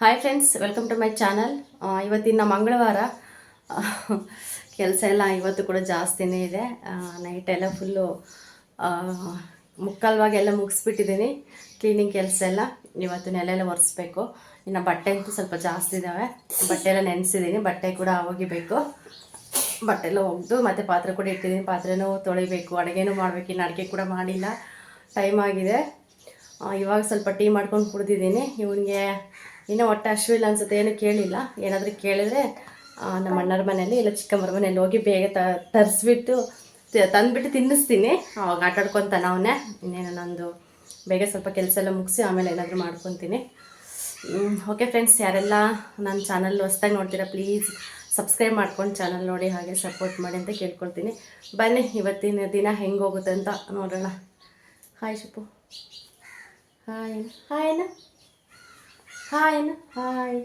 Hi friends welcome to my channel ಇವತ್ತಿನ ಮಂಗಳವಾರ ಕೆಲಸ ಎಲ್ಲ ಇವತ್ತು ಕೂಡ ಜಾಸ್ತಿನೇ ಇದೆ. ನೈಟ್ ಎಲ್ಲ ಫುಲ್ಲು ಮುಕ್ಕಾಲ್ವಾಗೆಲ್ಲ ಮುಗಿಸ್ಬಿಟ್ಟಿದ್ದೀನಿ. ಕ್ಲೀನಿಂಗ್ ಕೆಲಸ ಎಲ್ಲ ಇವತ್ತು ನೆಲೆಲ್ಲ ಒರೆಸ್ಬೇಕು. ಇನ್ನು ಬಟ್ಟೆ ಅಂತೂ ಸ್ವಲ್ಪ ಜಾಸ್ತಿ ಇದ್ದಾವೆ ಬಟ್ಟೆ ಎಲ್ಲ ನೆನೆಸಿದ್ದೀನಿ. ಬಟ್ಟೆ ಕೂಡ ಒಗಿಬೇಕು ಬಟ್ಟೆ ಎಲ್ಲ ಒಗೆದು ಮತ್ತು ಪಾತ್ರೆ ಕೂಡ ಇಟ್ಟಿದ್ದೀನಿ. ಪಾತ್ರೆನೂ ತೊಳಿಬೇಕು. ಅಡುಗೆನೂ ಮಾಡಬೇಕು. ಇನ್ನು ಅಡುಗೆ ಕೂಡ ಮಾಡಿಲ್ಲ. ಟೈಮ್ ಆಗಿದೆ. ಇವಾಗ ಸ್ವಲ್ಪ ಟೀ ಮಾಡ್ಕೊಂಡು ಕುಡ್ದಿದ್ದೀನಿ. ಇವನಿಗೆ ಇನ್ನೂ ಒಟ್ಟು ಅಶ್ವಿಲ್ಲ ಅನ್ಸುತ್ತೆ, ಏನು ಕೇಳಿಲ್ಲ. ಏನಾದರೂ ಕೇಳಿದರೆ ನಮ್ಮ ಅಣ್ಣರ ಮನೇಲಿ ಇಲ್ಲ ಚಿಕ್ಕಮ್ಮರ ಮನೇಲಿ ಹೋಗಿ ಬೇಗ ತ, ತರಿಸ್ಬಿಟ್ಟು ತಂದುಬಿಟ್ಟು ತಿನ್ನಿಸ್ತೀನಿ. ಅವಾಗ ಆಟ ಆಡ್ಕೊತಾನ ಅವನೇ. ಇನ್ನೇನು ನಂದು, ಬೇಗ ಸ್ವಲ್ಪ ಕೆಲಸ ಎಲ್ಲ ಮುಗಿಸಿ ಆಮೇಲೆ ಏನಾದರೂ ಮಾಡ್ಕೊತೀನಿ. ಓಕೆ ಫ್ರೆಂಡ್ಸ್ ಯಾರೆಲ್ಲ ನನ್ನ ಚಾನಲ್ ಹೊಸ್ದಾಗಿ ನೋಡ್ತೀರಾ ಪ್ಲೀಸ್ ಸಬ್ಸ್ಕ್ರೈಬ್ ಮಾಡ್ಕೊಂಡು ಚಾನಲ್ ನೋಡಿ, ಹಾಗೆ ಸಪೋರ್ಟ್ ಮಾಡಿ ಅಂತ ಕೇಳ್ಕೊಳ್ತೀನಿ. ಬನ್ನಿ, ಇವತ್ತಿನ ದಿನ ಹೆಂಗೋಗುತ್ತೆ ಅಂತ ನೋಡೋಣ. ಹಾಯ್ ಶುಪು. ಹಾಯ್ ಹಾಯ್ ಅಣ್ಣ. ಹಾಯ್ ಹಾಯ್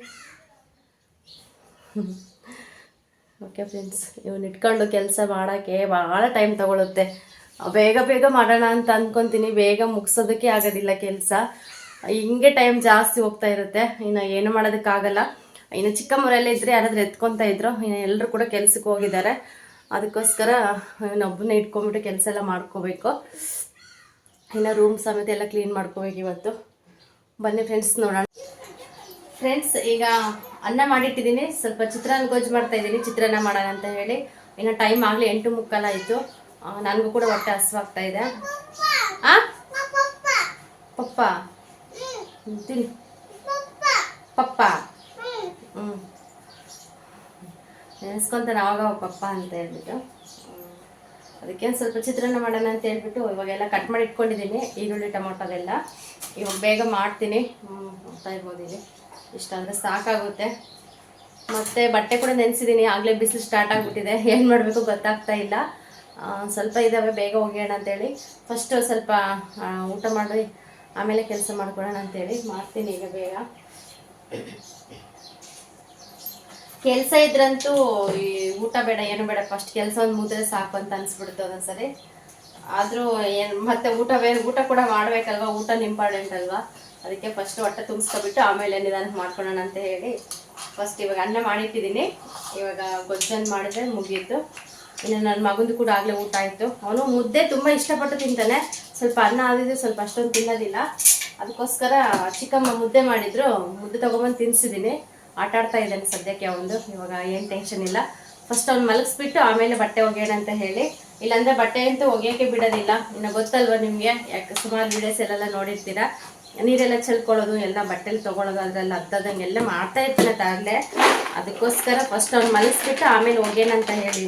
ಓಕೆ ಫ್ರೆಂಡ್ಸ್ ಇವನು ಇಟ್ಕೊಂಡು ಕೆಲಸ ಮಾಡೋಕ್ಕೆ ಭಾಳ ಟೈಮ್ ತಗೊಳುತ್ತೆ. ಬೇಗ ಬೇಗ ಮಾಡೋಣ ಅಂತ ಅಂದ್ಕೊತೀನಿ ಬೇಗ ಮುಗಿಸೋದಕ್ಕೆ ಆಗೋದಿಲ್ಲ ಕೆಲಸ. ಹಿಂಗೆ ಟೈಮ್ ಜಾಸ್ತಿ ಹೋಗ್ತಾ ಇರುತ್ತೆ. ಇನ್ನು ಏನು ಮಾಡೋದಕ್ಕಾಗಲ್ಲ. ಇನ್ನು ಚಿಕ್ಕಮ್ಮರೆಲ್ಲ ಇದ್ದರೆ ಯಾರಾದರೂ ಎತ್ಕೊತಾ ಇದ್ರು, ಇನ್ನು ಎಲ್ಲರೂ ಕೂಡ ಕೆಲಸಕ್ಕೆ ಹೋಗಿದ್ದಾರೆ. ಅದಕ್ಕೋಸ್ಕರ ಇನ್ನೊಬ್ಬನೇ ಇಟ್ಕೊಂಬಿಟ್ಟು ಕೆಲಸ ಎಲ್ಲ ಮಾಡ್ಕೋಬೇಕು. ಇನ್ನು ರೂಮ್ ಸಮೇತ ಎಲ್ಲ ಕ್ಲೀನ್ ಮಾಡ್ಕೋಬೇಕು ಇವತ್ತು. ಬನ್ನಿ ಫ್ರೆಂಡ್ಸ್ ನೋಡೋಣ. ಫ್ರೆಂಡ್ಸ್ ಈಗ ಅನ್ನ ಮಾಡಿಟ್ಟಿದ್ದೀನಿ. ಸ್ವಲ್ಪ ಚಿತ್ರಾನ್ನ ಗೊಜ್ಜು ಮಾಡ್ತಾ ಇದ್ದೀನಿ. ಚಿತ್ರಾನ್ನ ಮಾಡೋಣ ಅಂತ ಹೇಳಿ. ಇನ್ನು ಟೈಮ್ ಆಗಲಿ ಎಂಟು ಮುಕ್ಕಾಲಾಯಿತು ನನಗೂ ಕೂಡ ಹೊಟ್ಟೆ ಹಸುವಾಗ್ತಾ ಇದೆ. ಆ? ಪಪ್ಪ. ತಿನ್ನಿ. ಪಪ್ಪ. ಹ್ಞೂ ನೆನೆಸ್ಕೊಂತಾನೆ ಅವಾಗ ಪಪ್ಪ ಅಂತ ಹೇಳ್ಬಿಟ್ಟು. ಅದಕ್ಕೆ ಸ್ವಲ್ಪ ಚಿತ್ರಾನ್ನ ಮಾಡೋಣ ಅಂತ ಹೇಳ್ಬಿಟ್ಟು ಇವಾಗೆಲ್ಲ ಕಟ್ ಮಾಡಿ ಇಟ್ಕೊಂಡಿದ್ದೀನಿ. ಈರುಳ್ಳಿ, ಟೊಮೊಟೊ ಅದೆಲ್ಲ. ಇವಾಗ ಬೇಗ ಮಾಡ್ತೀನಿ. ಹ್ಞೂ ಹೋಗ್ತಾ ಇರ್ಬೋದು ಇಷ್ಟಾದರೆ ಸಾಕಾಗುತ್ತೆ. ಮತ್ತು ಬಟ್ಟೆ ಕೂಡ ನೆನೆಸಿದ್ದೀನಿ ಆಗಲೇ ಬಿಸಿಲು ಸ್ಟಾರ್ಟ್ ಆಗಿಬಿಟ್ಟಿದೆ. ಏನು ಮಾಡಬೇಕು ಗೊತ್ತಾಗ್ತಾ ಇಲ್ಲ. ಸ್ವಲ್ಪ ಇದ್ದಾವೆ ಬೇಗ ಹೋಗೋಣ ಅಂತೇಳಿ. ಫಸ್ಟು ಸ್ವಲ್ಪ ಊಟ ಮಾಡಿ, ಆಮೇಲೆ ಕೆಲಸ ಮಾಡ್ಕೊಳ್ಳೋಣ ಅಂತೇಳಿ. ಮಾಡ್ತೀನಿ ಈಗ ಬೇಗ. ಕೆಲಸ ಇದ್ರಂತೂ ಈ ಊಟ ಬೇಡ, ಏನು ಬೇಡ. ಫಸ್ಟ್ ಕೆಲಸ ಒಂದು ಮುದ್ರೆ ಸಾಕು ಅಂತ ಅನಿಸ್ಬಿಡ್ತು ಒಂದೊಂದ್ಸರಿ. ಆದರೂ ಏನು, ಮತ್ತೆ ಊಟ ಬೇರೆ ಊಟ ಕೂಡ ಮಾಡಬೇಕಲ್ವಾ? ಊಟ ಇಂಪಾರ್ಟೆಂಟ್ ಅಲ್ವಾ? ಅದಕ್ಕೆ ಫಸ್ಟ್ ಹೊಟ್ಟೆ ತುಂಬಿಸ್ಕೊಬಿಟ್ಟು ಆಮೇಲೆ ನಿಧಾನ ಮಾಡ್ಕೊಳ್ಳೋಣ ಅಂತ ಹೇಳಿ ಫಸ್ಟ್ ಇವಾಗ ಅನ್ನ ಮಾಡಿಟ್ಟಿದ್ದೀನಿ. ಇವಾಗ ಗೊಜ್ಜನ್ನು ಮಾಡಿದ್ರೆ ಮುಗಿಯಿತು ಇನ್ನು ನನ್ನ ಮಗಂದು ಕೂಡ ಆಗಲೇ ಊಟ ಆಯಿತು. ಅವನು ಮುದ್ದೆ ತುಂಬ ಇಷ್ಟಪಟ್ಟು ತಿಂತಾನೆ. ಸ್ವಲ್ಪ ಅನ್ನ ಆದಿದ್ದು ಸ್ವಲ್ಪ ಅಷ್ಟೊಂದು ತಿನ್ನೋದಿಲ್ಲ. ಅದಕ್ಕೋಸ್ಕರ ಚಿಕ್ಕಮ್ಮ ಮುದ್ದೆ ಮಾಡಿದ್ರು. ಮುದ್ದೆ ತೊಗೊಂಬಂದು ತಿನ್ನಿಸಿದ್ದೀನಿ ಆಟ ಆಡ್ತಾ ಇದ್ದಾನೆ ಸದ್ಯಕ್ಕೆ ಅವನು ಇವಾಗ ಏನು ಟೆನ್ಷನ್ ಇಲ್ಲ. ಫಸ್ಟ್ ಅವ್ನು ಮಲಗಿಸ್ಬಿಟ್ಟು ಆಮೇಲೆ ಬಟ್ಟೆ ಒಗೆಯೋಣ ಅಂತ ಹೇಳಿ. ಇಲ್ಲಾಂದರೆ ಬಟ್ಟೆ ಅಂತೂ ಒಗೆಯೋಕೆ ಬಿಡೋದಿಲ್ಲ. ಇನ್ನು ಗೊತ್ತಲ್ವ ನಿಮಗೆ? ಯಾಕೆ ಸುಮಾರು ವೀಡಿಯೋಸ್ ಎಲ್ಲ ನೋಡಿರ್ತೀರಾ? ನೀರೆಲ್ಲ ಚೆಲ್ಕೊಳ್ಳೋದು, ಎಲ್ಲ ಬಟ್ಟೆಲಿ ತೊಗೊಳೋದು, ಅದರಲ್ಲಿ ಹತ್ತದಂಗೆಲ್ಲ ಮಾಡ್ತಾ ಇರ್ತಾನೆ ತಾಗಲೇ ಅದಕ್ಕೋಸ್ಕರ ಫಸ್ಟ್ ಅವ್ನು ಮಲಗಿಸ್ಬಿಟ್ಟು ಆಮೇಲೆ ಹೋಗೇನಂತ ಹೇಳಿ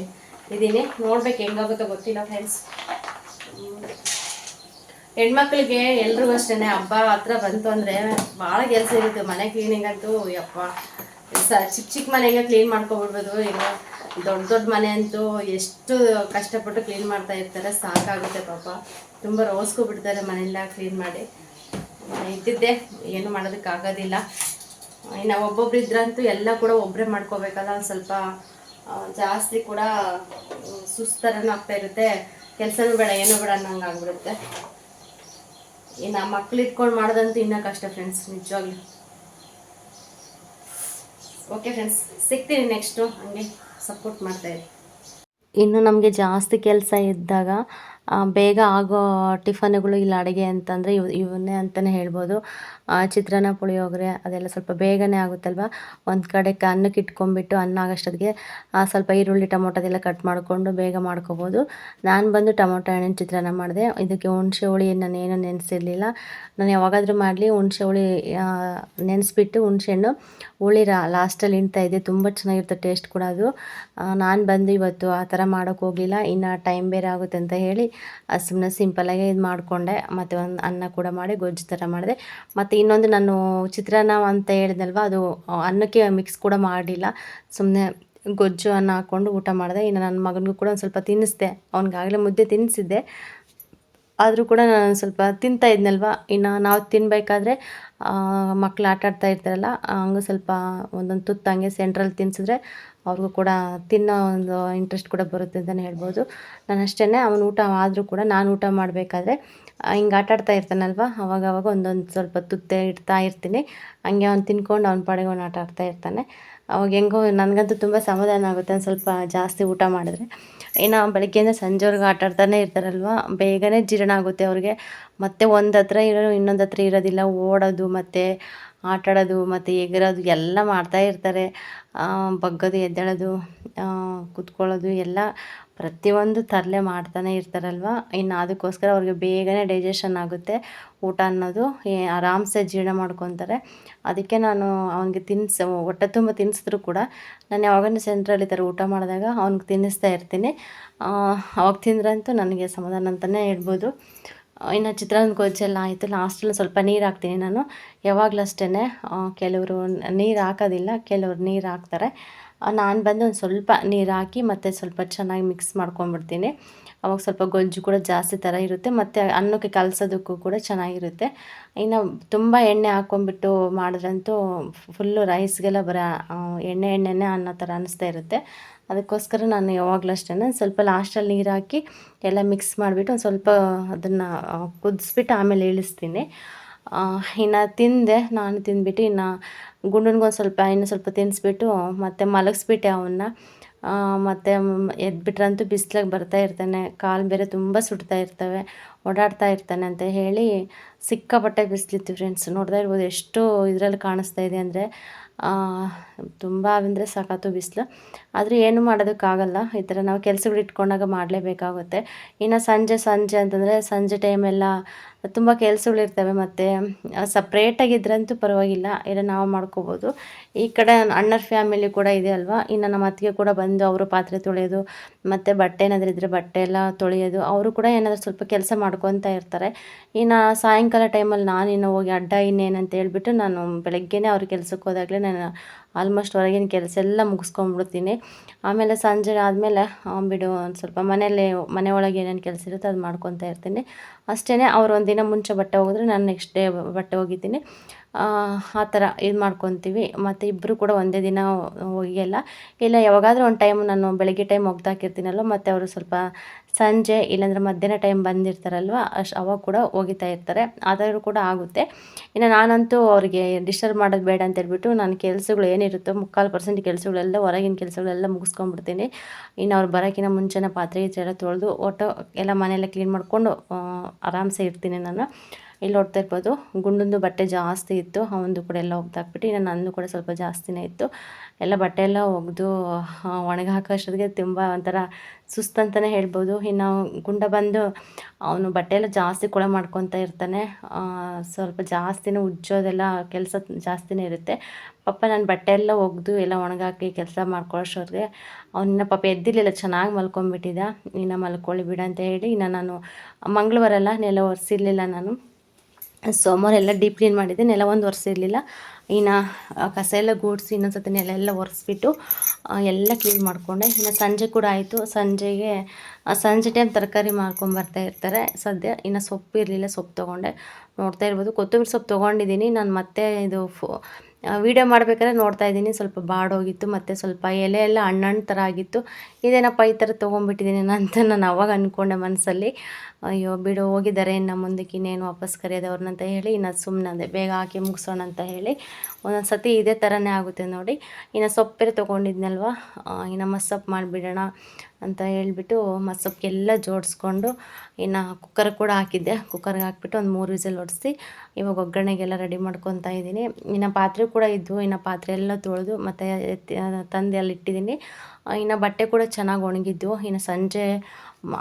ಇದ್ದೀನಿ ನೋಡ್ಬೇಕು ಹೆಂಗಾಗುತ್ತೋ ಗೊತ್ತಿಲ್ಲ ಫ್ರೆಂಡ್ಸ್ ಹೆಣ್ಮಕ್ಳಿಗೆ ಎಲ್ರಿಗೂ ಅಷ್ಟೇ ಹಬ್ಬ ಹತ್ರ ಬಂತು ಅಂದರೆ ಭಾಳ ಕೆಲಸ ಇರುತ್ತೆ. ಮನೆ ಕ್ಲೀನಿಂಗ್ ಅಂತೂ ಯಪ್ಪ. ಸ ಚಿಕ್ಕ ಚಿಕ್ಕ ಮನೆಗೆ ಕ್ಲೀನ್ ಮಾಡ್ಕೊಬಿಡ್ಬೋದು. ಈಗ ದೊಡ್ಡ ದೊಡ್ಡ ಮನೆ ಅಂತೂ ಎಷ್ಟು ಕಷ್ಟಪಟ್ಟು ಕ್ಲೀನ್ ಮಾಡ್ತಾ ಇರ್ತಾರೆ ಸಾಕಾಗುತ್ತೆ ಪಾಪ. ತುಂಬ ರೋಸ್ಕೊಬಿಡ್ತಾರೆ ಮನೆಯೆಲ್ಲ ಕ್ಲೀನ್ ಮಾಡಿ. ಇದ್ದಿದ್ದೆ ಏನು ಮಾಡೋದಕ್ಕಾಗೋದಿಲ್ಲ ಇನ್ನು ಒಬ್ಬೊಬ್ರು ಇದ್ರಂತೂ ಎಲ್ಲ ಕೂಡ ಒಬ್ಬರೇ ಮಾಡ್ಕೋಬೇಕಲ್ಲ ಒಂದು ಸ್ವಲ್ಪ ಜಾಸ್ತಿ ಕೂಡ ಸುಸ್ತರನೂ ಆಗ್ತಾ ಇರುತ್ತೆ. ಕೆಲಸನೂ ಬೇಡ ಏನೂ ಬೇಡ ಅನ್ನಂಗೆ ಆಗ್ಬಿಡುತ್ತೆ. ಇನ್ನು ಮಕ್ಳು ಇಟ್ಕೊಂಡು ಮಾಡೋದಂತೂ ಇನ್ನೂ ಕಷ್ಟ ಫ್ರೆಂಡ್ಸ್ ನಿಜವಾಗ್ಲೂ. ಓಕೆ ಫ್ರೆಂಡ್ಸ್ ಸಿಗ್ತೀನಿ ನೆಕ್ಸ್ಟು ಹಂಗೆ ಸಪೋರ್ಟ್ ಮಾಡ್ತಾ ಇರಿ. ಇನ್ನು ನಮಗೆ ಜಾಸ್ತಿ ಕೆಲಸ ಇದ್ದಾಗ ಆ, ಬೇಗ ಆಗೋ ಟಿಫನ್ಗಳು ಇಲ್ಲ ಅಡುಗೆ ಅಂತಂದರೆ ಇವು, ಇವನ್ನೇ ಅಂತಲೇ ಹೇಳ್ಬೋದು. ಚಿತ್ರಾನ್ನ, ಪುಳಿಯೋಗರೆ ಅದೆಲ್ಲ ಸ್ವಲ್ಪ ಬೇಗನೆ ಆಗುತ್ತಲ್ವ? ಒಂದು ಕಡೆ ಅನ್ನಕ್ಕೆ ಇಟ್ಕೊಂಡ್ಬಿಟ್ಟು ಅನ್ನ ಆಗೋಷ್ಟೊತ್ತಿಗೆ ಸ್ವಲ್ಪ ಈರುಳ್ಳಿ ಟೊಮೊಟೊ ಅದೆಲ್ಲ ಕಟ್ ಮಾಡಿಕೊಂಡು ಬೇಗ ಮಾಡ್ಕೋಬೋದು. ನಾನು ಬಂದು ಟೊಮೊಟೊ, ಹಣ್ಣಿನ ಚಿತ್ರಾನ್ನ ಮಾಡಿದೆ. ಇದಕ್ಕೆ ಹುಣಸೆ ಹುಳಿ ನಾನು ಏನು ನೆನೆಸಿರಲಿಲ್ಲ. ನಾನು ಯಾವಾಗಾದರೂ ಮಾಡಲಿ. ಹುಣಸೆ ಹುಳಿ ನೆನೆಸ್ಬಿಟ್ಟು ಹುಣಸೆಹಣ್ಣು ಹುಳಿ ಲಾಸ್ಟಲ್ಲಿ ಇಂತ ಇದೆ. ತುಂಬ ಚೆನ್ನಾಗಿರುತ್ತೆ ಟೇಸ್ಟ್ ಕೂಡ ಅದು. ನಾನು ಬಂದು ಇವತ್ತು ಆ ಥರ ಮಾಡೋಕ್ಕೆ ಹೋಗಲಿಲ್ಲ. ಇನ್ನು ಟೈಮ್ ಬೇರೆ ಆಗುತ್ತೆ ಅಂತ ಹೇಳಿ ಸುಮ್ಮನೆ ಸಿಂಪಲಾಗಿ ಇದು ಮಾಡಿಕೊಂಡೆ. ಮತ್ತು ಒಂದು ಅನ್ನ ಕೂಡ ಮಾಡಿ, ಗೊಜ್ಜು ಥರ ಮಾಡಿದೆ. ಮತ್ತು ಇನ್ನೊಂದು ನಾನು ಚಿತ್ರಾನ್ನ ಅಂತ ಹೇಳಿದ್ನಲ್ವ ಅದು ಅನ್ನಕ್ಕೆ ಮಿಕ್ಸ್ ಕೂಡ ಮಾಡಿಲ್ಲ. ಸುಮ್ಮನೆ ಗೊಜ್ಜು ಅನ್ನ ಹಾಕ್ಕೊಂಡು ಊಟ ಮಾಡಿದೆ. ಇನ್ನು ನನ್ನ ಮಗನಿಗೂ ಕೂಡ ಒಂದು ಸ್ವಲ್ಪ ತಿನ್ನಿಸ್ದೆ. ಅವ್ನಿಗಾಗಲೇ ಮುದ್ದೆ ತಿನ್ನಿಸಿದ್ದೆ. ಆದರೂ ಕೂಡ ನಾನು ಸ್ವಲ್ಪ ತಿಂತಾ ಇದ್ನಲ್ವ? ಇನ್ನು ನಾವು ತಿನ್ನಬೇಕಾದ್ರೆ ಮಕ್ಕಳು ಆಟ ಆಡ್ತಾ ಇರ್ತಾರಲ್ಲ, ಹಂಗೆ ಸ್ವಲ್ಪ ಒಂದೊಂದು ತುತ್ತು ಹಂಗೆ ಸೆಂಟ್ರಲ್ಲಿ ತಿನ್ಸಿದ್ರೆ ಅವ್ರಿಗೂ ಕೂಡ ತಿನ್ನೋ ಒಂದು ಇಂಟ್ರೆಸ್ಟ್ ಕೂಡ ಬರುತ್ತೆ ಅಂತಲೇ ಹೇಳ್ಬೋದು. ನಾನು ಅಷ್ಟೇ ಅವನು ಊಟ ಆದರೂ ಕೂಡ ನಾನು ಊಟ ಮಾಡಬೇಕಾದ್ರೆ ಹಿಂಗೆ ಆಟ ಆಡ್ತಾ ಇರ್ತಾನಲ್ವ ಅವಾಗ ಒಂದೊಂದು ಸ್ವಲ್ಪ ತುತ್ತೆ ಇಡ್ತಾ ಇರ್ತೀನಿ. ಹಂಗೆ ಅವ್ನು ತಿನ್ಕೊಂಡು ಅವ್ನ ಪಾಡಿಗೆ ಅವ್ನು ಆಟ ಆಡ್ತಾ ಇರ್ತಾನೆ. ಅವಾಗ ಹೆಂಗೋ ನನಗಂತೂ ತುಂಬ ಸಮಾಧಾನ ಆಗುತ್ತೆ ಒಂದು ಸ್ವಲ್ಪ ಜಾಸ್ತಿ ಊಟ ಮಾಡಿದ್ರೆ. ಇನ್ನು ಬೆಳಗ್ಗೆಯಿಂದ ಸಂಜೆವರೆಗೂ ಆಟ ಆಡ್ತಾನೆ ಇರ್ತಾರಲ್ವ? ಬೇಗನೆ ಜೀರ್ಣ ಆಗುತ್ತೆ ಅವ್ರಿಗೆ. ಮತ್ತೆ ಒಂದು ಹತ್ರ ಇರೋರು ಇನ್ನೊಂದು ಹತ್ರ ಇರೋದಿಲ್ಲ, ಓಡೋದು ಮತ್ತು ಆಟ ಆಡೋದು ಮತ್ತು ಎಗರೋದು ಎಲ್ಲ ಮಾಡ್ತಾ ಇರ್ತಾರೆ. ಬಗ್ಗೋದು, ಎದ್ದೇಳೋದು ಕುತ್ಕೊಳ್ಳೋದು ಎಲ್ಲ ಪ್ರತಿಯೊಂದು ತರಲೆ ಮಾಡ್ತಾನೆ ಇರ್ತಾರಲ್ವ? ಇನ್ನು ಅದಕ್ಕೋಸ್ಕರ ಅವ್ರಿಗೆ ಬೇಗನೆ ಡೈಜೆಷನ್ ಆಗುತ್ತೆ. ಊಟ ಅನ್ನೋದು ಆರಾಮ್ಸೆ ಜೀರ್ಣ ಮಾಡ್ಕೊತಾರೆ. ಅದಕ್ಕೆ ನಾನು ಅವನಿಗೆ ತಿನ್ನಿಸ ಹೊಟ್ಟೆ ತುಂಬ ತಿನ್ನಿಸಿದ್ರು ಕೂಡ ನಾನು ಯಾವಾಗಲೂ ಸೆಂಟ್ರಲ್ಲಿ ಥರ ಊಟ ಮಾಡಿದಾಗ ಅವ್ನಿಗೆ ತಿನ್ನಿಸ್ತಾ ಇರ್ತೀನಿ. ಅವಾಗ ತಿಂದ್ರಂತೂ ನನಗೆ ಸಮಾಧಾನ ಅಂತಲೇ ಹೇಳ್ಬೋದು. ಇನ್ನು ಚಿತ್ರಾನ್ನ ಗೊಜ್ಜೆಲ್ಲ ಆಯಿತು. ಲಾಸ್ಟಲ್ಲಿ ಸ್ವಲ್ಪ ನೀರು ಹಾಕ್ತೀನಿ ನಾನು. ಯಾವಾಗಲೂ ಅಷ್ಟೇ ಕೆಲವರು ನೀರು ಹಾಕೋದಿಲ್ಲ, ಕೆಲವರು ನೀರು ಹಾಕ್ತಾರೆ. ನಾನು ಬಂದು ಒಂದು ಸ್ವಲ್ಪ ನೀರು ಹಾಕಿ ಮತ್ತು ಸ್ವಲ್ಪ ಚೆನ್ನಾಗಿ ಮಿಕ್ಸ್ ಮಾಡ್ಕೊಂಡ್ಬಿಡ್ತೀನಿ. ಅವಾಗ ಸ್ವಲ್ಪ ಗೊಜ್ಜು ಕೂಡ ಜಾಸ್ತಿ ಥರ ಇರುತ್ತೆ, ಮತ್ತು ಅನ್ನಕ್ಕೆ ಕಲಸೋದಕ್ಕೂ ಕೂಡ ಚೆನ್ನಾಗಿರುತ್ತೆ. ಇನ್ನು ತುಂಬ ಎಣ್ಣೆ ಹಾಕ್ಕೊಂಬಿಟ್ಟು ಮಾಡಿದ್ರಂತೂ ಫುಲ್ಲು ರೈಸ್ಗೆಲ್ಲ ಬರೋ ಎಣ್ಣೆ ಎಣ್ಣೆನೇ ಅನ್ನೋ ಥರ ಅನ್ನಿಸ್ತಾ ಇರುತ್ತೆ. ಅದಕ್ಕೋಸ್ಕರ ನಾನು ಯಾವಾಗಲೂ ಅಷ್ಟೇ ಸ್ವಲ್ಪ ಲಾಸ್ಟಲ್ಲಿ ನೀರು ಹಾಕಿ ಎಲ್ಲ ಮಿಕ್ಸ್ ಮಾಡಿಬಿಟ್ಟು ಒಂದು ಸ್ವಲ್ಪ ಅದನ್ನು ಕುದಿಸ್ಬಿಟ್ಟು ಆಮೇಲೆ ಇಳಿಸ್ತೀನಿ. ಇನ್ನು ತಿಂದೆ, ನಾನು ತಿಂದ್ಬಿಟ್ಟು ಇನ್ನು ಗುಂಡನ್ಗೊಂದು ಸ್ವಲ್ಪ, ಇನ್ನು ಸ್ವಲ್ಪ ತಿನ್ನಿಸ್ಬಿಟ್ಟು ಮತ್ತೆ ಮಲಗಿಸ್ಬಿಟ್ಟೆ ಅವನ್ನ ಮತ್ತು ಎದ್ಬಿಟ್ರಂತೂ ಬಿಸಿಲಾಗಿ ಬರ್ತಾ ಇರ್ತಾನೆ. ಕಾಲು ಬೇರೆ ತುಂಬ ಸುಡ್ತಾ ಇರ್ತವೆ, ಓಡಾಡ್ತಾ ಇರ್ತಾನೆ ಅಂತ ಹೇಳಿ ಸಿಕ್ಕಾಪಟ್ಟೆ ಬಿಸಿಲಿತ್ತು ಫ್ರೆಂಡ್ಸ್ ನೋಡ್ತಾ ಇರ್ಬೋದು ಎಷ್ಟು ಇದರಲ್ಲಿ ಕಾಣಿಸ್ತಾ ಇದೆ ಅಂದರೆ ತುಂಬ ಅಂದರೆ ಸಾಕಾತು ಬಿಸಿಲು. ಆದರೆ ಏನು ಮಾಡೋದಕ್ಕಾಗಲ್ಲ, ಈ ಥರ ನಾವು ಕೆಲಸಗಳು ಇಟ್ಕೊಂಡಾಗ ಮಾಡಲೇಬೇಕಾಗುತ್ತೆ. ಇನ್ನು ಸಂಜೆ ಸಂಜೆ ಅಂತಂದರೆ ಸಂಜೆ ಟೈಮೆಲ್ಲ ತುಂಬ ಕೆಲಸಗಳಿರ್ತವೆ ಮತ್ತು ಸಪ್ರೇಟಾಗಿದ್ರಂತೂ ಪರವಾಗಿಲ್ಲ ಇಲ್ಲ ನಾವು ಮಾಡ್ಕೋಬೋದು. ಈ ಕಡೆ ಅಣ್ಣರ ಫ್ಯಾಮಿಲಿ ಕೂಡ ಇದೆ ಅಲ್ವಾ? ಇನ್ನು ನಮ್ಮ ಅತ್ತಿಗೆ ಕೂಡ ಬಂದು ಅವರು ಪಾತ್ರೆ ತೊಳೆಯೋದು, ಮತ್ತು ಬಟ್ಟೆ ಏನಾದರೂ ಇದ್ದರೆ ಬಟ್ಟೆ ಎಲ್ಲ ತೊಳೆಯೋದು, ಅವರು ಕೂಡ ಏನಾದರೂ ಸ್ವಲ್ಪ ಕೆಲಸ ಮಾಡ್ಕೊತಾ ಇರ್ತಾರೆ. ಇನ್ನು ಸಾಯಂಕಾಲ ಟೈಮಲ್ಲಿ ನಾನಿನ್ನು ಹೋಗಿ ಅಡ್ಡ ಇನ್ನೇನಂತ ಹೇಳ್ಬಿಟ್ಟು ನಾನು ಬೆಳಗ್ಗೆನೇ ಅವ್ರ ಕೆಲಸಕ್ಕೆ ಹೋದಾಗಲೇ ನಾನು ಆಲ್ಮೋಸ್ಟ್ ಹೊರಗಿನ ಕೆಲಸ ಎಲ್ಲ ಮುಗಿಸ್ಕೊಂಡ್ಬಿಡ್ತೀನಿ ಆಮೇಲೆ ಸಂಜೆ ಆದಮೇಲೆ ಬಿಡು, ಒಂದು ಸ್ವಲ್ಪ ಮನೆಯಲ್ಲೇ, ಮನೆ ಒಳಗೆ ಏನೇನು ಕೆಲಸ ಇರುತ್ತೆ ಅದು ಮಾಡ್ಕೊತಾ ಇರ್ತೀನಿ. ಅಷ್ಟೇ ಅವ್ರು ಒಂದು ದಿನ ಮುಂಚೆ ಬಟ್ಟೆ ಹೋಗಿದ್ರೆ ನಾನು ನೆಕ್ಸ್ಟ್ ಡೇ ಬಟ್ಟೆ ಹೋಗಿದ್ದೀನಿ ಆ ಥರ ಇದು ಮಾಡ್ಕೊತೀವಿ. ಮತ್ತು ಇಬ್ಬರು ಕೂಡ ಒಂದೇ ದಿನ ಒಗೆಯಲ್ಲ. ಇಲ್ಲ, ಯಾವಾಗಾದರೂ ಒಂದು ಟೈಮ್ ನಾನು ಬೆಳಗ್ಗೆ ಟೈಮ್ ಒಗ್ದಾಕಿರ್ತೀನಲ್ವ, ಮತ್ತು ಅವರು ಸ್ವಲ್ಪ ಸಂಜೆ ಇಲ್ಲಾಂದ್ರೆ ಮಧ್ಯಾಹ್ನ ಟೈಮ್ ಬಂದಿರ್ತಾರಲ್ವ ಅಷ್ಟು ಅವಾಗ ಕೂಡ ಒಗಿತಾ ಇರ್ತಾರೆ. ಆದರೂ ಕೂಡ ಆಗುತ್ತೆ. ಇನ್ನು ನಾನಂತೂ ಅವ್ರಿಗೆ ಡಿಸ್ಟರ್ಬ್ ಮಾಡೋದು ಬೇಡ ಅಂತ ಹೇಳ್ಬಿಟ್ಟು ನಾನು ಕೆಲಸಗಳು ಏನಿರುತ್ತೋ, ಮುಕ್ಕಾಲು ಪರ್ಸೆಂಟ್ ಕೆಲಸಗಳೆಲ್ಲ ಹೊರಗಿನ ಕೆಲಸಗಳೆಲ್ಲ ಮುಗಿಸ್ಕೊಂಡ್ಬಿಡ್ತೀನಿ. ಇನ್ನು ಅವ್ರು ಬರೋಕ್ಕಿಂತ ಮುಂಚೆನೇ ಪಾತ್ರೆ ಎಲ್ಲ ತೊಳೆದು, ಒಟ್ಟು ಎಲ್ಲ ಮನೆಯೆಲ್ಲ ಕ್ಲೀನ್ ಮಾಡಿಕೊಂಡು ಆರಾಮ್ಸೆ ಇರ್ತೀನಿ ನಾನು. ಇಲ್ಲಿ ನೋಡ್ತಾ ಇರ್ಬೋದು, ಗುಂಡಂದು ಬಟ್ಟೆ ಜಾಸ್ತಿ ಇತ್ತು ಅವಂದು ಕೂಡ ಎಲ್ಲ ಒಗ್ದಾಕ್ಬಿಟ್ಟು ಇನ್ನು ನಂದು ಕೂಡ ಸ್ವಲ್ಪ ಜಾಸ್ತಿನೇ ಇತ್ತು. ಎಲ್ಲ ಬಟ್ಟೆ ಎಲ್ಲ ಒಗೆದು ಒಣಗಿ ಹಾಕೋಷ್ಟೊತ್ತಿಗೆ ತುಂಬ ಒಂಥರ ಸುಸ್ತಂತಲೇ ಹೇಳ್ಬೋದು. ಇನ್ನು ಗುಂಡ ಬಂದು ಅವನು ಬಟ್ಟೆ ಎಲ್ಲ ಜಾಸ್ತಿ ಕೊಳೆ ಮಾಡ್ಕೊತ ಇರ್ತಾನೆ. ಸ್ವಲ್ಪ ಜಾಸ್ತಿನೇ ಉಜ್ಜೋದೆಲ್ಲ ಕೆಲಸ ಜಾಸ್ತಿನೇ ಇರುತ್ತೆ. ಪಾಪ ನಾನು ಬಟ್ಟೆ ಎಲ್ಲ ಒಗೆದು, ಎಲ್ಲ ಒಣಗಾಕಿ ಕೆಲಸ ಮಾಡ್ಕೊಳ್ಳೋಷ್ಟೊತ್ತಿಗೆ ಅವನ್ನ ಪಾಪ ಎದ್ದಿರಲಿಲ್ಲ, ಚೆನ್ನಾಗಿ ಮಲ್ಕೊಂಡ್ಬಿಟ್ಟಿದ್ದ ಇನ್ನು ಮಲ್ಕೊಳ್ಳಿ ಬಿಡ ಅಂತ ಹೇಳಿ, ಇನ್ನು ನಾನು ಮಂಗಳವಾರ ನೆಲ ಒರೆಸಿರ್ಲಿಲ್ಲ ನಾನು. ಸೋಮವಾರ ಎಲ್ಲ ಡೀಪ್ ಕ್ಲೀನ್ ಮಾಡಿದ್ದೆ. ನೆಲ ಒಂದು ಒರೆಸಿರಲಿಲ್ಲ ಇನ್ನು ಕಸ ಎಲ್ಲ ಗೂಡಿಸಿ ಇನ್ನೊಂದು ನೆಲ ಎಲ್ಲ ಒರೆಸ್ಬಿಟ್ಟು ಎಲ್ಲ ಕ್ಲೀನ್ ಮಾಡಿಕೊಂಡೆ. ಇನ್ನು ಸಂಜೆ ಕೂಡ ಆಯಿತು. ಸಂಜೆಗೆ ಸಂಜೆ ಟೈಮ್ ತರಕಾರಿ ಮಾರ್ಕೊಂಬರ್ತಾ ಇರ್ತಾರೆ. ಸದ್ಯ ಇನ್ನು ಸೊಪ್ಪು ಇರಲಿಲ್ಲ, ಸೊಪ್ಪು ತೊಗೊಂಡೆ. ನೋಡ್ತಾ ಇರ್ಬೋದು. ಕೊತ್ತಂಬರಿ ಸೊಪ್ಪು ತೊಗೊಂಡಿದ್ದೀನಿ. ನಾನು ಮತ್ತೆ ಇದು ಫೋ ವೀಡಿಯೋ ಮಾಡಬೇಕಾದ್ರೆ ನೋಡ್ತಾ ಇದ್ದೀನಿ. ಸ್ವಲ್ಪ ಬಾಡೋಗಿತ್ತು, ಮತ್ತು ಸ್ವಲ್ಪ ಎಲೆ ಎಲ್ಲ ಹಣ್ಣಣ್ಣು ಥರ ಆಗಿತ್ತು. ಇದೇನಪ್ಪ ಈ ಥರ ತೊಗೊಂಡ್ಬಿಟ್ಟಿದ್ದೀನಿ ಅಂತ ನಾನು ಅವಾಗ ಅಂದ್ಕೊಂಡೆ ಮನಸ್ಸಲ್ಲಿ ಅಯ್ಯೋ, ಬಿಡು, ಹೋಗಿದ್ದಾರೆ, ಇನ್ನು ಮುಂದಕ್ಕೆ ಇನ್ನೇನು ವಾಪಸ್ ಕರೆಯೋದವ್ರನ್ನಂತ ಹೇಳಿ, ಇನ್ನು ಸುಮ್ಮನೆ ಬೇಗ ಹಾಕಿ ಮುಗಿಸೋಣ ಅಂತ ಹೇಳಿ. ಒಂದೊಂದು ಸತಿ ಇದೇ ಥರನೇ ಆಗುತ್ತೆ ನೋಡಿ. ಇನ್ನು ಸೊಪ್ಪೇರೆ ತೊಗೊಂಡಿದ್ನಲ್ವ? ಇನ್ನು ಮಸ್ಸೊಪ್ಪು ಮಾಡಿಬಿಡೋಣ ಅಂತ ಹೇಳಿಬಿಟ್ಟು ಮಸ್ಸೊಪ್ಪಿಗೆಲ್ಲ ಜೋಡಿಸ್ಕೊಂಡು ಇನ್ನು ಕುಕ್ಕರ್ ಕೂಡ ಹಾಕಿದ್ದೆ. ಕುಕ್ಕರ್ಗೆ ಹಾಕ್ಬಿಟ್ಟು ಒಂದು ಮೂರು ವಿಸಲ್ ಹೊಡಿಸಿ ಇವಾಗ ಒಗ್ಗರಣೆಗೆಲ್ಲ ರೆಡಿ ಮಾಡ್ಕೊತಾ ಇದ್ದೀನಿ. ಇನ್ನು ಪಾತ್ರೆ ಕೂಡ ಇದ್ವು. ಇನ್ನು ಪಾತ್ರೆ ಎಲ್ಲ ತೊಳೆದು ಮತ್ತು ತಂದೆ ಅಲ್ಲಿ ಇಟ್ಟಿದ್ದೀನಿ ಇನ್ನು ಬಟ್ಟೆ ಕೂಡ ಚೆನ್ನಾಗಿ ಒಣಗಿದ್ದು ಇನ್ನು ಸಂಜೆ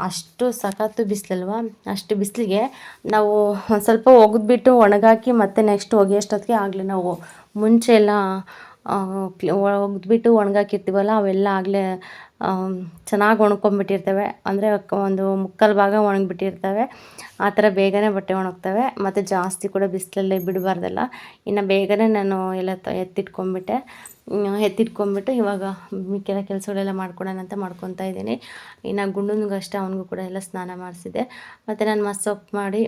ಅಷ್ಟು ಸಖತ್ತು ಬಿಸಿಲಲ್ವ? ಅಷ್ಟು ಬಿಸಿಲಿಗೆ ನಾವು ಒಂದು ಸ್ವಲ್ಪ ಒಗೆದ್ಬಿಟ್ಟು ಒಣಗಾಕಿ ಮತ್ತೆ ನೆಕ್ಸ್ಟ್ ಒಗೆಯೋಷ್ಟೊತ್ತಿಗೆ ಆಗಲಿ ನಾವು ಮುಂಚೆ ಎಲ್ಲ ಒಗೆದ್ಬಿಟ್ಟು ಒಣಗಾಕಿರ್ತೀವಲ್ಲ, ಅವೆಲ್ಲ ಆಗಲೇ ಚೆನ್ನಾಗಿ ಒಣ್ಕೊಂಡ್ಬಿಟ್ಟಿರ್ತವೆ. ಅಂದರೆ ಒಂದು ಮುಕ್ಕಲ್ ಭಾಗ ಒಣಗಿಬಿಟ್ಟಿರ್ತವೆ. ಆ ಥರ ಬೇಗನೆ ಬಟ್ಟೆ ಒಣಗ್ತವೆ ಮತ್ತು ಜಾಸ್ತಿ ಕೂಡ ಬಿಸಿಲಲ್ಲೇ ಬಿಡಬಾರ್ದಲ್ಲ. ಇನ್ನು ಬೇಗನೆ ನಾನು ಎಲ್ಲ ತ ಎತ್ತಿಟ್ಕೊಂಡ್ಬಿಟ್ಟೆ. ಎತ್ತಿಟ್ಕೊಂಡ್ಬಿಟ್ಟು ಇವಾಗ ಮಿಕ್ಕೆಲ್ಲ ಕೆಲಸಗಳೆಲ್ಲ ಮಾಡ್ಕೊಳೋಣ ಅಂತ ಮಾಡ್ಕೊತಾ ಇದ್ದೀನಿ. ಇನ್ನು ಗುಂಡನಿಗೂ ಅಷ್ಟೇ ಅವನಿಗೂ ಕೂಡ ಎಲ್ಲ ಸ್ನಾನ ಮಾಡಿಸಿದೆ ಮತ್ತು ನಾನು ಮಸ್ತ್ ಸೊಪ್ಪು ಮಾಡಿ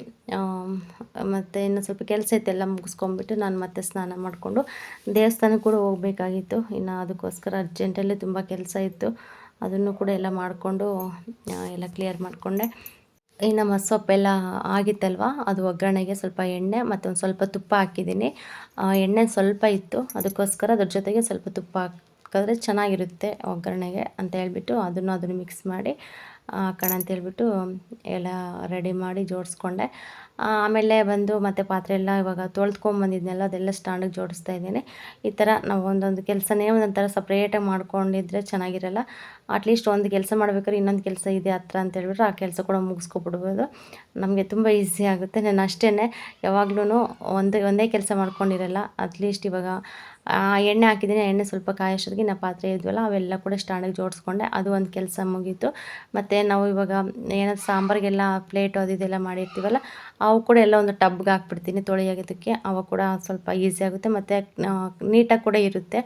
ಮತ್ತು ಇನ್ನು ಸ್ವಲ್ಪ ಕೆಲಸ ಇತ್ತು ಎಲ್ಲ ಮುಗಿಸ್ಕೊಂಡ್ಬಿಟ್ಟು ನಾನು ಮತ್ತೆ ಸ್ನಾನ ಮಾಡಿಕೊಂಡು ದೇವಸ್ಥಾನಕ್ಕೆ ಕೂಡ ಹೋಗಬೇಕಾಗಿತ್ತು. ಇನ್ನು ಅದಕ್ಕೋಸ್ಕರ ಅರ್ಜೆಂಟಲ್ಲೇ ತುಂಬ ಕೆಲಸ ಇತ್ತು. ಅದನ್ನು ಕೂಡ ಎಲ್ಲ ಮಾಡಿಕೊಂಡು ಎಲ್ಲ ಕ್ಲಿಯರ್ ಮಾಡಿಕೊಂಡೆ. ಇನ್ನು ಸೊಪ್ಪೆಲ್ಲ ಆಗಿತ್ತಲ್ವ? ಅದು ಒಗ್ಗರಣೆಗೆ ಸ್ವಲ್ಪ ಎಣ್ಣೆ ಮತ್ತು ಒಂದು ಸ್ವಲ್ಪ ತುಪ್ಪ ಹಾಕಿದ್ದೀನಿ. ಎಣ್ಣೆ ಸ್ವಲ್ಪ ಇತ್ತು. ಅದಕ್ಕೋಸ್ಕರ ಅದ್ರ ಜೊತೆಗೆ ಸ್ವಲ್ಪ ತುಪ್ಪ ಹಾಕಿದ್ರೆ ಚೆನ್ನಾಗಿರುತ್ತೆ ಒಗ್ಗರಣೆಗೆ ಅಂತ ಹೇಳ್ಬಿಟ್ಟು ಅದನ್ನು ಅದನ್ನು ಮಿಕ್ಸ್ ಮಾಡಿ ಹಾಕೋಣ ಅಂತ ಹೇಳ್ಬಿಟ್ಟು ಎಲ್ಲ ರೆಡಿ ಮಾಡಿ ಜೋಡಿಸ್ಕೊಂಡೆ. ಆಮೇಲೆ ಬಂದು ಮತ್ತೆ ಪಾತ್ರೆ ಎಲ್ಲ ಇವಾಗ ತೊಳ್ದ್ಕೊಂಬಂದಿದ್ನೆಲ್ಲ ಅದೆಲ್ಲ ಸ್ಟ್ಯಾಂಡಿಗೆ ಜೋಡಿಸ್ತಾ ಇದ್ದೀನಿ. ಈ ಥರ ನಾವು ಒಂದೊಂದು ಕೆಲಸನೇ ಒಂದೊಂಥರ ಸಪ್ರೇಟಾಗಿ ಮಾಡ್ಕೊಂಡಿದ್ರೆ ಚೆನ್ನಾಗಿರಲ್ಲ. ಅಟ್ಲೀಸ್ಟ್ ಒಂದು ಕೆಲಸ ಮಾಡ್ಬೇಕಾದ್ರೆ ಇನ್ನೊಂದು ಕೆಲಸ ಇದೆ ಹತ್ರ ಅಂತ ಆ ಕೆಲಸ ಕೂಡ ಮುಗಿಸ್ಕೊಬಿಡ್ಬೋದು. ನಮಗೆ ತುಂಬ ಈಸಿ ಆಗುತ್ತೆ. ನಾನು ಅಷ್ಟೇ ಯಾವಾಗ್ಲೂ ಒಂದು, ಒಂದೇ ಕೆಲಸ ಮಾಡ್ಕೊಂಡಿರಲ್ಲ. ಅಟ್ಲೀಸ್ಟ್ ಇವಾಗ, ಆ, ಎಣ್ಣೆ ಹಾಕಿದ್ದೀನಿ. ಎಣ್ಣೆ ಸ್ವಲ್ಪ ಕಾಯೋಷ್ಟೊತ್ತಿಗೆ ನಾ ಪಾತ್ರೆ ಇದ್ವಲ್ಲ, ಅವೆಲ್ಲ ಕೂಡ ಸ್ಟ್ಯಾಂಡಿಗೆ ಜೋಡಿಸ್ಕೊಂಡೆ. ಅದು ಒಂದು ಕೆಲಸ ಮುಗೀತು. ಮತ್ತು ನಾವು ಇವಾಗ ಏನಾದ್ರು ಸಾಂಬಾರಿಗೆಲ್ಲ ಪ್ಲೇಟು ಅದು ಇದೆಲ್ಲ ಮಾಡಿರ್ತೀವಲ್ಲ ಅವು ಕೂಡ ಎಲ್ಲ ಒಂದು ಟಬ್ಗೆ ಹಾಕ್ಬಿಡ್ತೀನಿ ತೊಳೆಯೋದಕ್ಕೆ ಅವು ಕೂಡ ಸ್ವಲ್ಪ ಈಸಿ ಆಗುತ್ತೆ. ಮತ್ತು ನೀಟಾಗಿ ಕೂಡ ಇರುತ್ತೆ.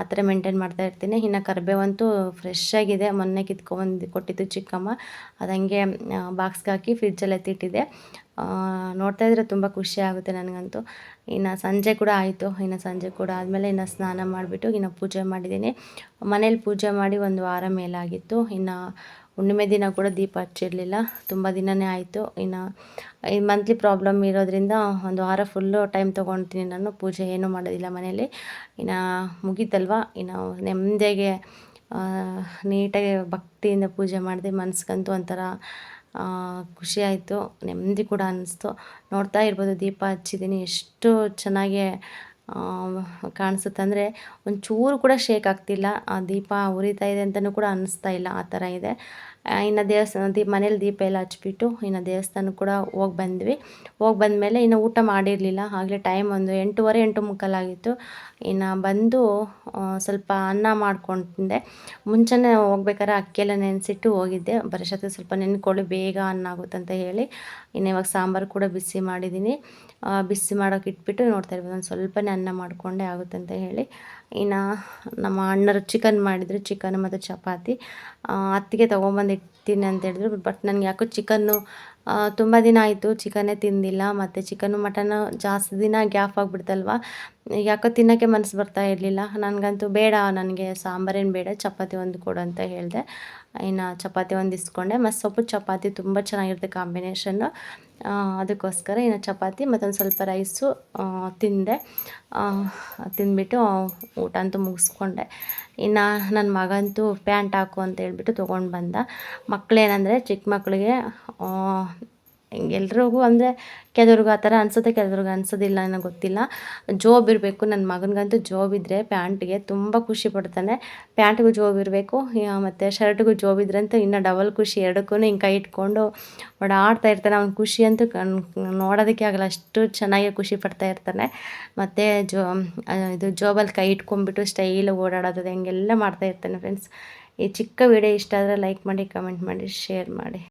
ಆ ಥರ ಮೇಂಟೈನ್ ಮಾಡ್ತಾ ಇರ್ತೀನಿ. ಇನ್ನು ಕರಿಬೇವಂತೂ ಫ್ರೆಶ್ ಆಗಿದೆ. ಮೊನ್ನೆ ಕಿತ್ಕೊಂಡು ಕೊಟ್ಟಿದ್ದು ಚಿಕ್ಕಮ್ಮ. ಅದು ಹಂಗೆ ಬಾಕ್ಸ್ಗೆ ಹಾಕಿ ಫ್ರಿಜ್ಜಲ್ಲಿ ಎತ್ತಿಟ್ಟಿದೆ. ನೋಡ್ತಾ ಇದ್ರೆ ತುಂಬ ಖುಷಿ ಆಗುತ್ತೆ ನನಗಂತೂ. ಇನ್ನು ಸಂಜೆ ಕೂಡ ಆಯಿತು. ಇನ್ನು ಸಂಜೆ ಕೂಡ ಆದಮೇಲೆ ಇನ್ನು ಸ್ನಾನ ಮಾಡಿಬಿಟ್ಟು ಇನ್ನು ಪೂಜೆ ಮಾಡಿದ್ದೀನಿ. ಮನೇಲಿ ಪೂಜೆ ಮಾಡಿ ಒಂದು ವಾರ ಮೇಲಾಗಿತ್ತು. ಇನ್ನು ಹುಣ್ಣಿಮೆ ದಿನ ಕೂಡ ದೀಪ ಹಚ್ಚಿರಲಿಲ್ಲ. ತುಂಬ ದಿನವೇ ಆಯಿತು. ಇನ್ನು ಈ ಮಂತ್ಲಿ ಪ್ರಾಬ್ಲಮ್ ಇರೋದ್ರಿಂದ ಒಂದು ವಾರ ಫುಲ್ಲು ಟೈಮ್ ತೊಗೊಳ್ತೀನಿ ನಾನು. ಪೂಜೆ ಏನೂ ಮಾಡೋದಿಲ್ಲ ಮನೆಯಲ್ಲಿ. ಇನ್ನು ಮುಗೀತಲ್ವ? ಇನ್ನು ನೆಮ್ಮದಿಯಾಗೆ ನೀಟಾಗಿ ಭಕ್ತಿಯಿಂದ ಪೂಜೆ ಮಾಡಿದೆ ಮನ್ಸಿಗಂತೂ ಒಂಥರ ಖುಷಿ ಆಯಿತು. ನೆಮ್ಮದಿ ಕೂಡ ಅನ್ನಿಸ್ತು ನೋಡ್ತಾ ಇರ್ಬೋದು ದೀಪ ಹಚ್ಚಿದ್ದೀನಿ. ಎಷ್ಟು ಚೆನ್ನಾಗಿ ಕಾಣಿಸುತ್ತೆ ಅಂದರೆ ಒಂಚೂರು ಕೂಡ ಶೇಕ್ ಆಗ್ತಿಲ್ಲ. ಆ, ದೀಪ ಉರಿತಾ ಇದೆ ಅಂತಲೂ ಕೂಡ ಅನ್ನಿಸ್ತಾ ಇಲ್ಲ, ಆ ಥರ ಇದೆ. ಇನ್ನು ದೇವಸ್ಥಾನ ದೀಪ ಮನೇಲಿ ದೀಪ ಎಲ್ಲ ಹಚ್ಬಿಟ್ಟು ಇನ್ನು ದೇವಸ್ಥಾನಕ್ಕೆ ಕೂಡ ಹೋಗಿ ಬಂದ್ವಿ. ಹೋಗಿ ಬಂದಮೇಲೆ ಇನ್ನು ಊಟ ಮಾಡಿರಲಿಲ್ಲ. ಆಗಲೇ ಟೈಮ್ ಒಂದು ಎಂಟೂವರೆ, ಎಂಟು ಮುಕ್ಕಾಲಾಗಿತ್ತು. ಇನ್ನು ಬಂದು ಸ್ವಲ್ಪ ಅನ್ನ ಮಾಡ್ಕೊಂಡೆ. ತಿಂದೆ ಮುಂಚೆನೇ ಹೋಗ್ಬೇಕಾದ್ರೆ ಅಕ್ಕಿಯೆಲ್ಲ ನೆನೆಸಿಟ್ಟು ಹೋಗಿದ್ದೆ. ಬರೋಷ್ಟೊತ್ತಿಗೆ ಸ್ವಲ್ಪ ನೆನ್ಕೊಳ್ಳಿ, ಬೇಗ ಅನ್ನ ಆಗುತ್ತೆ ಅಂತ ಹೇಳಿ. ಇನ್ನು ಇವಾಗ ಸಾಂಬಾರು ಕೂಡ ಬಿಸಿ ಮಾಡಿದ್ದೀನಿ. ಬಿಸಿ ಮಾಡೋಕೆ ಇಟ್ಬಿಟ್ಟು ನೋಡ್ತಾ ಇರ್ಬೋದು. ಒಂದು ಸ್ವಲ್ಪನೇ ಅನ್ನ ಮಾಡಿಕೊಂಡೆ ಆಗುತ್ತೆ ಅಂತ ಹೇಳಿ. ಇನ್ನು ನಮ್ಮ ಅಣ್ಣರು ಚಿಕನ್ ಮಾಡಿದರು ಚಿಕನ್ ಮತ್ತು ಚಪಾತಿ. ಅತ್ತಿಗೆ ತೊಗೊಂಬಂದು ಇಡ್ತೀನಿ ಅಂತ ಹೇಳಿದ್ರು ಬಟ್ ನನಗೆ ಯಾಕೋ ಚಿಕನ್ನು ತುಂಬ ದಿನ ಆಯಿತು ಚಿಕನ್ನೇ ತಿಂದಿಲ್ಲ, ಮತ್ತು ಚಿಕನು ಮಟನ್ ಜಾಸ್ತಿ ದಿನ ಗ್ಯಾಪ್ ಆಗಿಬಿಡ್ತಲ್ವ? ಯಾಕೋ ತಿನ್ನೋಕ್ಕೆ ಮನಸ್ಸು ಬರ್ತಾ ಇರಲಿಲ್ಲ. ನನಗಂತೂ ಬೇಡ, ನನಗೆ ಸಾಂಬಾರೇನು ಬೇಡ, ಚಪಾತಿ ಒಂದು ಕೊಡು ಅಂತ ಹೇಳಿದೆ. ಇನ್ನು ಚಪಾತಿ ಒಂದು ಇಸ್ಕೊಂಡೆ. ಮತ್ತು ಸೊಪ್ಪು ಚಪಾತಿ ತುಂಬ ಚೆನ್ನಾಗಿರುತ್ತೆ ಕಾಂಬಿನೇಷನ್ನು ಅದಕ್ಕೋಸ್ಕರ ಇನ್ನು ಚಪಾತಿ, ಮತ್ತೊಂದು ಸ್ವಲ್ಪ ರೈಸು ತಿಂದೆ. ತಿಂದ್ಬಿಟ್ಟು ಊಟ ಅಂತೂ ಮುಗಿಸ್ಕೊಂಡೆ. ಇನ್ನು ನನ್ನ ಮಗಂತೂ ಪ್ಯಾಂಟ್ ಹಾಕು ಅಂತ ಹೇಳ್ಬಿಟ್ಟು ತೊಗೊಂಡು ಬಂದ. ಮಕ್ಕಳೇನಂದರೆ ಚಿಕ್ಕ ಮಕ್ಕಳಿಗೆ ಎಲ್ರಿಗೂ ಅಂದರೆ ಕೆಲವ್ರಿಗೆ ಆ ಥರ ಅನಿಸುತ್ತೆ, ಕೆಲವ್ರಿಗೆ ಅನ್ಸೋದಿಲ್ಲ ನನಗೆ ಗೊತ್ತಿಲ್ಲ. ಜೋಬ್ ಇರಬೇಕು ನನ್ನ ಮಗನಿಗಂತೂ ಜೋಬ್ ಇದ್ದರೆ ಪ್ಯಾಂಟ್ಗೆ ತುಂಬ ಖುಷಿ ಪಡ್ತಾನೆ. ಪ್ಯಾಂಟ್ಗೂ ಜೋಬ್ ಇರಬೇಕು ಮತ್ತು ಶರ್ಟ್ಗೂ ಜೋಬ್ ಇದ್ರೆ ಅಂತೂ ಇನ್ನೂ ಡಬಲ್ ಖುಷಿ ಎರಡಕ್ಕೂ ಹಿಂಗೆ ಕೈ ಇಟ್ಕೊಂಡು ಓಡಾಡ್ತಾ ಇರ್ತಾನೆ. ಅವ್ನ ಖುಷಿ ಅಂತೂ ಕಣ್ ನೋಡೋದಕ್ಕೆ ಆಗಲ್ಲ, ಅಷ್ಟು ಚೆನ್ನಾಗಿ ಖುಷಿ ಪಡ್ತಾ ಇರ್ತಾನೆ. ಮತ್ತು ಜೋ ಇದು ಜೋಬಲ್ಲಿ ಕೈ ಇಟ್ಕೊಂಡ್ಬಿಟ್ಟು ಸ್ಟೈಲ್ ಓಡಾಡೋದು ಹಂಗೆಲ್ಲ ಮಾಡ್ತಾ ಇರ್ತಾನೆ ಫ್ರೆಂಡ್ಸ್ ಈ ಚಿಕ್ಕ ವಿಡಿಯೋ ಇಷ್ಟ ಆದರೆ ಲೈಕ್ ಮಾಡಿ ಕಮೆಂಟ್ ಮಾಡಿ ಶೇರ್ ಮಾಡಿ.